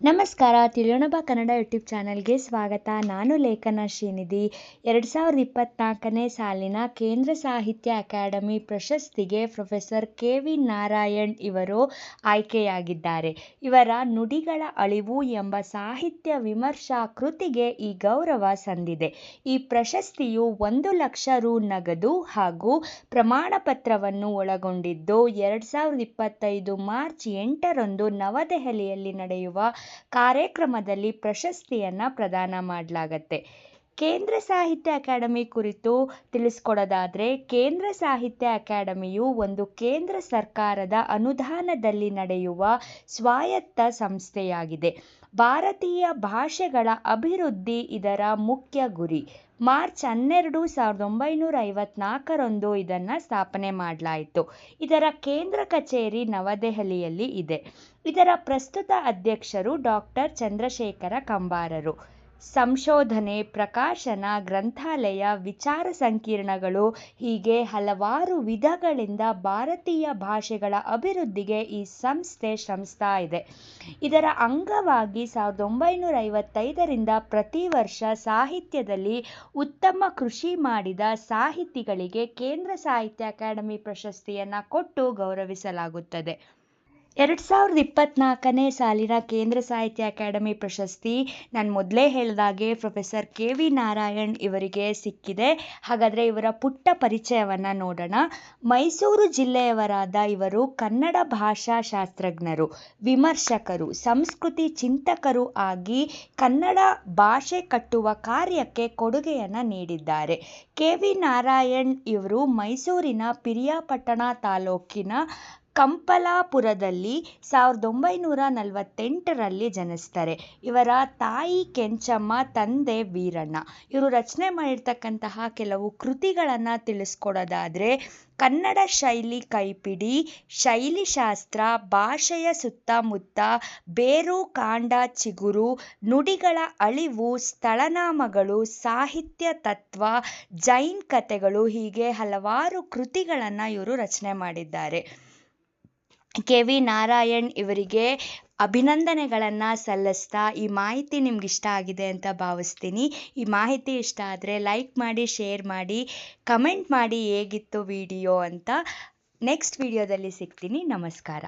ನಮಸ್ಕಾರ ತಿಳಿಯೋಣ ಕನ್ನಡ ಯೂಟ್ಯೂಬ್ ಚಾನಲ್ಗೆ ಸ್ವಾಗತ. ನಾನು ಲೇಖನ ಶ್ರೀನಿಧಿ. ಎರಡು ಸಾವಿರದ ಇಪ್ಪತ್ತ್ನಾಲ್ಕನೇ ಸಾಲಿನ ಕೇಂದ್ರ ಸಾಹಿತ್ಯ ಅಕಾಡೆಮಿ ಪ್ರಶಸ್ತಿಗೆ ಪ್ರೊಫೆಸರ್ ಕೆ ವಿ ನಾರಾಯಣ್ ಇವರು ಆಯ್ಕೆಯಾಗಿದ್ದಾರೆ. ಇವರ ನುಡಿಗಳ ಅಳಿವು ಎಂಬ ಸಾಹಿತ್ಯ ವಿಮರ್ಶಾ ಕೃತಿಗೆ ಈ ಗೌರವ ಸಂದಿದೆ. ಈ ಪ್ರಶಸ್ತಿಯು ಒಂದು ಲಕ್ಷ ರು ನಗದು ಹಾಗೂ ಪ್ರಮಾಣ ಪತ್ರವನ್ನು ಒಳಗೊಂಡಿದ್ದು, ಎರಡು ಸಾವಿರದ ಇಪ್ಪತ್ತೈದು ಮಾರ್ಚ್ ಎಂಟರಂದು ನವದೆಹಲಿಯಲ್ಲಿ ನಡೆಯುವ ಕಾರ್ಯಕ್ರಮದಲ್ಲಿ ಪ್ರಶಸ್ತಿಯನ್ನು ಪ್ರದಾನ ಮಾಡಲಾಗತ್ತೆ. ಕೇಂದ್ರ ಸಾಹಿತ್ಯ ಅಕಾಡೆಮಿ ಕುರಿತು ತಿಳಿಸ್ಕೊಡೋದಾದರೆ, ಕೇಂದ್ರ ಸಾಹಿತ್ಯ ಅಕಾಡೆಮಿಯು ಒಂದು ಕೇಂದ್ರ ಸರ್ಕಾರದ ಅನುದಾನದಲ್ಲಿ ನಡೆಯುವ ಸ್ವಾಯತ್ತ ಸಂಸ್ಥೆಯಾಗಿದೆ. ಭಾರತೀಯ ಭಾಷೆಗಳ ಅಭಿವೃದ್ಧಿ ಇದರ ಮುಖ್ಯ ಗುರಿ. ಮಾರ್ಚ್ ಹನ್ನೆರಡು ಸಾವಿರದ ಒಂಬೈನೂರ ಐವತ್ನಾಲ್ಕರಂದು ಇದನ್ನು ಸ್ಥಾಪನೆ ಮಾಡಲಾಯಿತು. ಇದರ ಕೇಂದ್ರ ಕಚೇರಿ ನವದೆಹಲಿಯಲ್ಲಿ ಇದೆ. ಇದರ ಪ್ರಸ್ತುತ ಅಧ್ಯಕ್ಷರು ಡಾಕ್ಟರ್ ಚಂದ್ರಶೇಖರ ಕಂಬಾರರು. ಸಂಶೋಧನೆ, ಪ್ರಕಾಶನ, ಗ್ರಂಥಾಲಯ, ವಿಚಾರ ಸಂಕಿರಣಗಳು ಹೀಗೆ ಹಲವಾರು ವಿಧಗಳಿಂದ ಭಾರತೀಯ ಭಾಷೆಗಳ ಅಭಿವೃದ್ಧಿಗೆ ಈ ಸಂಸ್ಥೆ ಶ್ರಮಿಸ್ತಾ ಇದೆ. ಇದರ ಅಂಗವಾಗಿ ಸಾವಿರದ ಒಂಬೈನೂರ ಐವತ್ತೈದರಿಂದ ಪ್ರತಿ ವರ್ಷ ಸಾಹಿತ್ಯದಲ್ಲಿ ಉತ್ತಮ ಕೃಷಿ ಮಾಡಿದ ಸಾಹಿತಿಗಳಿಗೆ ಕೇಂದ್ರ ಸಾಹಿತ್ಯ ಅಕಾಡೆಮಿ ಪ್ರಶಸ್ತಿಯನ್ನು ಕೊಟ್ಟು ಗೌರವಿಸಲಾಗುತ್ತದೆ. ಎರಡು ಸಾವಿರದ ಇಪ್ಪತ್ತ್ನಾಲ್ಕನೇ ಸಾಲಿನ ಕೇಂದ್ರ ಸಾಹಿತ್ಯ ಅಕಾಡೆಮಿ ಪ್ರಶಸ್ತಿ ನಾನು ಮೊದಲೇ ಹೇಳಿದಾಗೆ ಪ್ರೊಫೆಸರ್ ಕೆ ವಿ ನಾರಾಯಣ್ ಇವರಿಗೆ ಸಿಕ್ಕಿದೆ. ಹಾಗಾದರೆ ಇವರ ಪುಟ್ಟ ಪರಿಚಯವನ್ನು ನೋಡೋಣ. ಮೈಸೂರು ಜಿಲ್ಲೆಯವರಾದ ಇವರು ಕನ್ನಡ ಭಾಷಾ ಶಾಸ್ತ್ರಜ್ಞರು, ವಿಮರ್ಶಕರು, ಸಂಸ್ಕೃತಿ ಚಿಂತಕರು ಆಗಿ ಕನ್ನಡ ಭಾಷೆ ಕಟ್ಟುವ ಕಾರ್ಯಕ್ಕೆ ಕೊಡುಗೆಯನ್ನು ನೀಡಿದ್ದಾರೆ. ಕೆ ವಿ ನಾರಾಯಣ್ ಇವರು ಮೈಸೂರಿನ ಪಿರಿಯಾಪಟ್ಟಣ ತಾಲೂಕಿನ ಕಂಪಲಾಪುರದಲ್ಲಿ ಸಾವಿರದ ಒಂಬೈನೂರ ನಲವತ್ತೆಂಟರಲ್ಲಿ ಜನಿಸ್ತಾರೆ ಇವರ ತಾಯಿ ಕೆಂಚಮ್ಮ, ತಂದೆ ವೀರಣ್ಣ. ಇವರು ರಚನೆ ಮಾಡಿರ್ತಕ್ಕಂತಹ ಕೆಲವು ಕೃತಿಗಳನ್ನು ತಿಳಿಸ್ಕೊಡೋದಾದರೆ, ಕನ್ನಡ ಶೈಲಿ ಕೈಪಿಡಿ, ಶೈಲಿಶಾಸ್ತ್ರ, ಭಾಷೆಯ ಸುತ್ತಮುತ್ತ ಬೇರು, ಕಾಂಡ, ಚಿಗುರು, ನುಡಿಗಳ ಅಳಿವು, ಸ್ಥಳನಾಮಗಳು, ಸಾಹಿತ್ಯ ತತ್ವ, ಜೈನ್ ಕಥೆಗಳು ಹೀಗೆ ಹಲವಾರು ಕೃತಿಗಳನ್ನು ಇವರು ರಚನೆ ಮಾಡಿದ್ದಾರೆ. ಕೆ ವಿ ನಾರಾಯಣ್ ಇವರಿಗೆ ಅಭಿನಂದನೆಗಳನ್ನು ಸಲ್ಲಿಸ್ತಾ ಈ ಮಾಹಿತಿ ನಿಮ್ಗೆ ಇಷ್ಟ ಆಗಿದೆ ಅಂತ ಭಾವಿಸ್ತೀನಿ. ಈ ಮಾಹಿತಿ ಇಷ್ಟ ಆದರೆ ಲೈಕ್ ಮಾಡಿ, ಶೇರ್ ಮಾಡಿ, ಕಮೆಂಟ್ ಮಾಡಿ ಹೇಗಿತ್ತು ವಿಡಿಯೋ ಅಂತ ನೆಕ್ಸ್ಟ್ ವಿಡಿಯೋದಲ್ಲಿ ಸಿಗ್ತೀನಿ. ನಮಸ್ಕಾರ.